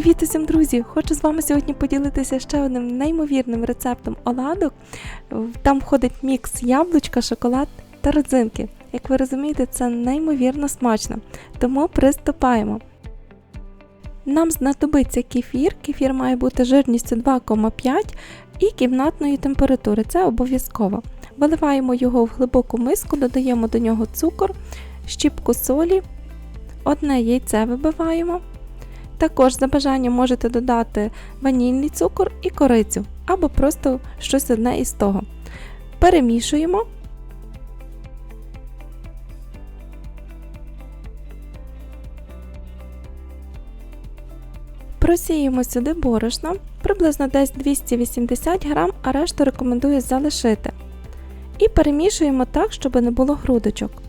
Привіт усім, друзі! Хочу з вами сьогодні поділитися ще одним неймовірним рецептом оладок. Там входить мікс яблучка, шоколад та родзинки. Як ви розумієте, це неймовірно смачно. Тому приступаємо. Нам знадобиться кефір. Кефір має бути жирністю 2,5 і кімнатної температури. Це обов'язково. Виливаємо його в глибоку миску, додаємо до нього цукор, щіпку солі, одне яйце вибиваємо. Також за бажанням можете додати ванільний цукор і корицю, або просто щось одне із того. Перемішуємо. Просіємо сюди борошно, приблизно десь 280 грам, а решту рекомендую залишити. І перемішуємо так, щоб не було грудочок.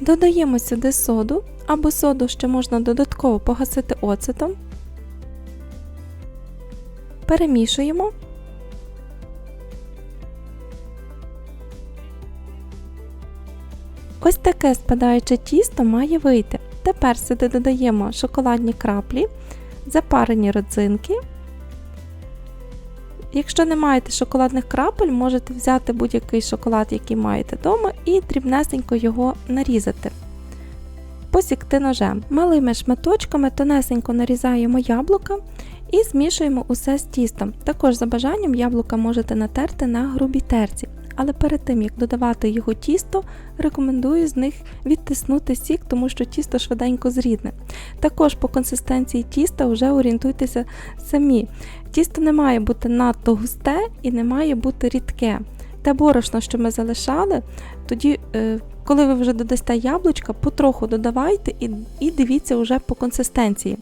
Додаємо сюди соду, або соду ще можна додатково погасити оцетом. Перемішуємо. Ось таке спадаюче тісто має вийти. Тепер сюди додаємо шоколадні краплі, запарені родзинки. Якщо не маєте шоколадних крапель, можете взяти будь-який шоколад, який маєте вдома, і дрібнесенько його нарізати. Посікти ножем. Малими шматочками тонесенько нарізаємо яблука і змішуємо усе з тістом. Також за бажанням яблука можете натерти на грубій терці. Але перед тим, як додавати його тісто, рекомендую з них відтиснути сік, тому що тісто швиденько зрідне. Також по консистенції тіста вже орієнтуйтеся самі. Тісто не має бути надто густе і не має бути рідке. Те борошно, що ми залишали, тоді, е, коли ви вже додасте яблучка, потроху додавайте і, і дивіться вже по консистенції.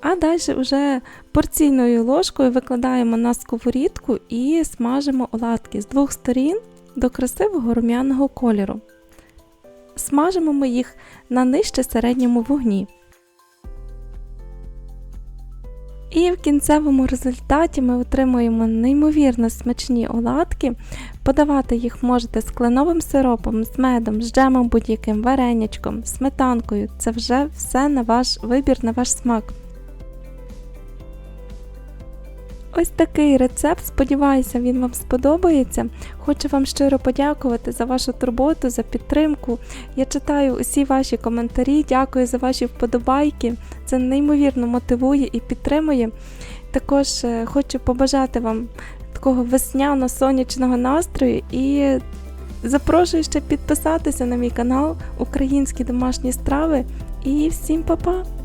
А далі вже порційною ложкою викладаємо на сковорідку і смажимо оладки з двох сторін до красивого рум'яного кольору. Смажимо ми їх на нижче середньому вогні. І в кінцевому результаті ми отримуємо неймовірно смачні оладки. Подавати їх можете з кленовим сиропом, з медом, з джемом будь-яким, варенячком, сметанкою. Це вже все на ваш вибір, на ваш смак. Ось такий рецепт, сподіваюся, він вам сподобається. Хочу вам щиро подякувати за вашу турботу, за підтримку. Я читаю усі ваші коментарі, дякую за ваші вподобайки. Це неймовірно мотивує і підтримує. Також е, хочу побажати вам такого весняно-сонячного настрою і запрошую ще підписатися на мій канал Українські домашні страви. І всім па-па!